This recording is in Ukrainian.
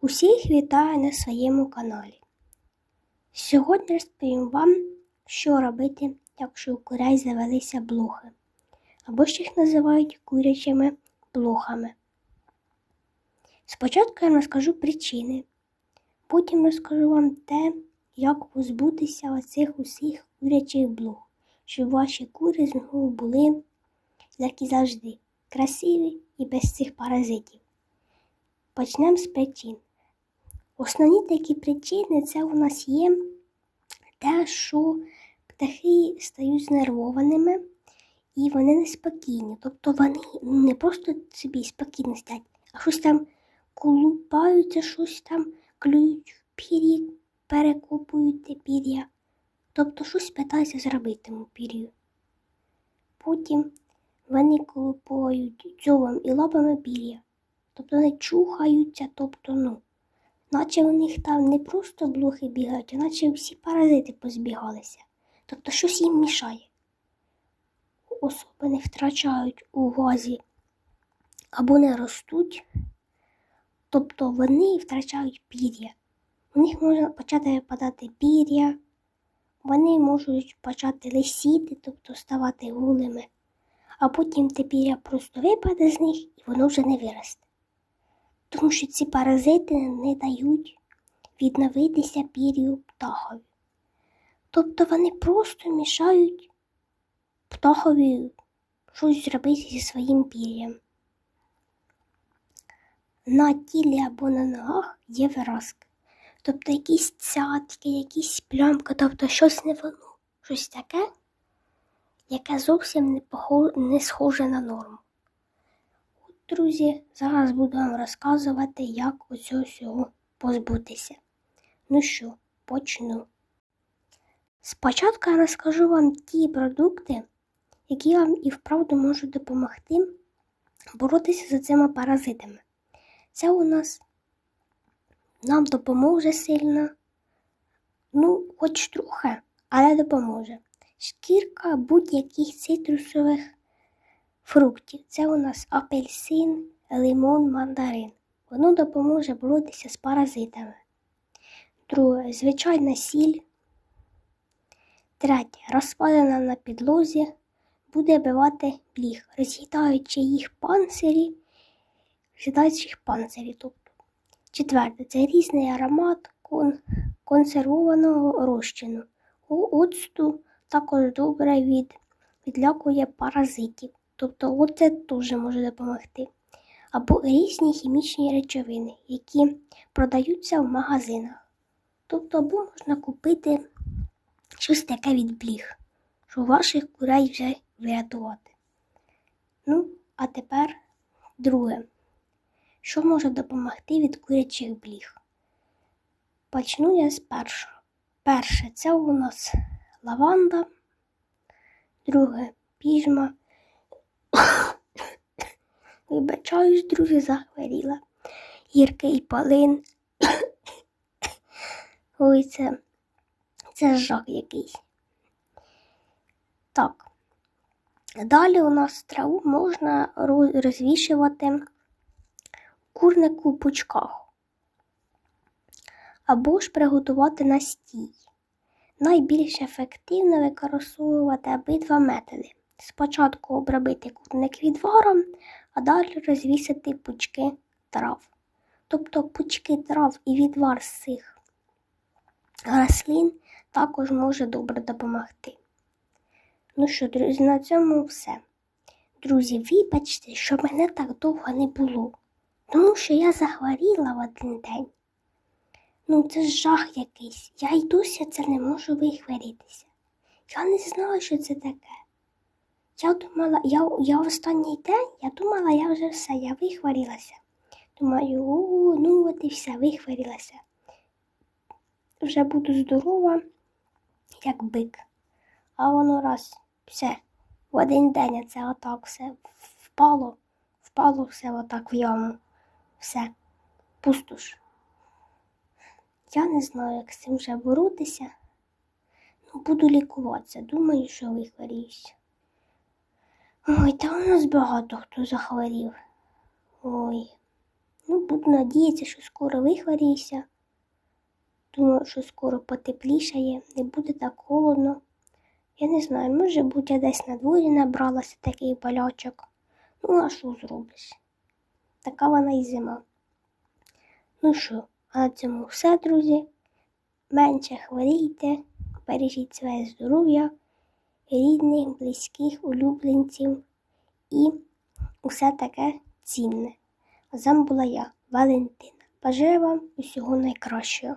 Усіх вітаю на своєму каналі. Сьогодні розповім вам, що робити, якщо у курей завелися блохи, або ще їх називають курячими блохами. Спочатку я розкажу причини, потім розкажу вам те, як позбутися оцих усіх курячих блох, щоб ваші кури знову були, як і завжди, красиві і без цих паразитів. Почнемо з причин. Основні такі причини це у нас є те, що птахи стають знервованими і вони неспокійні. Тобто вони не просто собі спокійно сидять, а щось там колупаються, щось там клюють в пір'ї, перекопують те пір'я. Тобто щось питаються зробити тому пір'ю. Потім вони колупають дзьобом і лапами пір'я. Тобто вони чухаються, тобто, ну, наче у них там не просто блохи бігають, а наче всі паразити позбігалися. Тобто щось їм мішає. Особи не втрачають увазі або не ростуть, тобто вони втрачають пір'я. У них може почати випадати пір'я, вони можуть почати лисіти, тобто ставати голими, а потім те пір'я просто випаде з них і воно вже не виросте тому що ці паразити не дають відновитися пір'ю птахові. Тобто вони просто мішають птахові щось зробити зі своїм пір'ям. На тілі або на ногах є виразки, тобто якісь цятки, якісь плямки, тобто щось не воно, щось таке, яке зовсім не, похоже, не схоже на норму. Друзі, зараз буду вам розказувати, як оцього всього позбутися. Ну що, почну. Спочатку я розкажу вам ті продукти, які вам і вправду можуть допомогти боротися з цими паразитами. Це у нас нам допоможе сильно, ну, хоч трохи, але допоможе. Шкірка будь-яких цитрусових фруктів. Це у нас апельсин, лимон, мандарин. Воно допоможе боротися з паразитами. Друге звичайна сіль. Третє розпалена на підлозі буде бивати бліг, роз'їдаючи їх панцирі, роз'їдаючи їх панцирі. Тобто. Четверте це різний аромат кон... консервованого розчину. У оцту також добре від... відлякує паразитів. Тобто оце теж може допомогти. Або різні хімічні речовини, які продаються в магазинах. Тобто, або можна купити щось таке від бліг, щоб ваших курей вже врятувати. Ну, а тепер друге, що може допомогти від курячих бліг? Почну я з першого. Перше це у нас лаванда, друге піжма. Вибачаюсь, друзі, захворіла. Гіркий полин. Ой, це, це жах якийсь. Так. Далі у нас траву можна розвішувати курнику в пучках. Або ж приготувати настій. Найбільш ефективно використовувати обидва методи. Спочатку обробити курник відваром, а далі розвісити пучки трав. Тобто пучки трав і відвар з цих рослин також може добре допомогти. Ну що, друзі, на цьому все. Друзі, вибачте, що мене так довго не було, тому що я захворіла в один день. Ну, це ж жах якийсь. Я й досі це не можу вихворітися. Я не знаю, що це таке. Я думала, я я в останній день, я думала, я вже все, я вихворілася. Думаю, о, ну от і все, вихворілася. Вже буду здорова, як бик. А воно раз, все, в один день це отак все впало, впало все отак в яму. Все, пустош. Я не знаю, як з цим вже боротися. Ну, буду лікуватися. Думаю, що вихворіюся. Ой, та у нас багато хто захворів. Ой, ну буду. Надіятися, що скоро вихворіюся. Думаю, що скоро потеплішає, не буде так холодно. Я не знаю, може бути, я десь на дворі набралася таких болячок. Ну, а що зробиш? Така вона і зима. Ну що, а на цьому все, друзі. Менше хворійте, бережіть своє здоров'я, рідних, близьких, улюбленців і усе таке цінне. З вами була я, Валентина. Бажаю вам усього найкращого.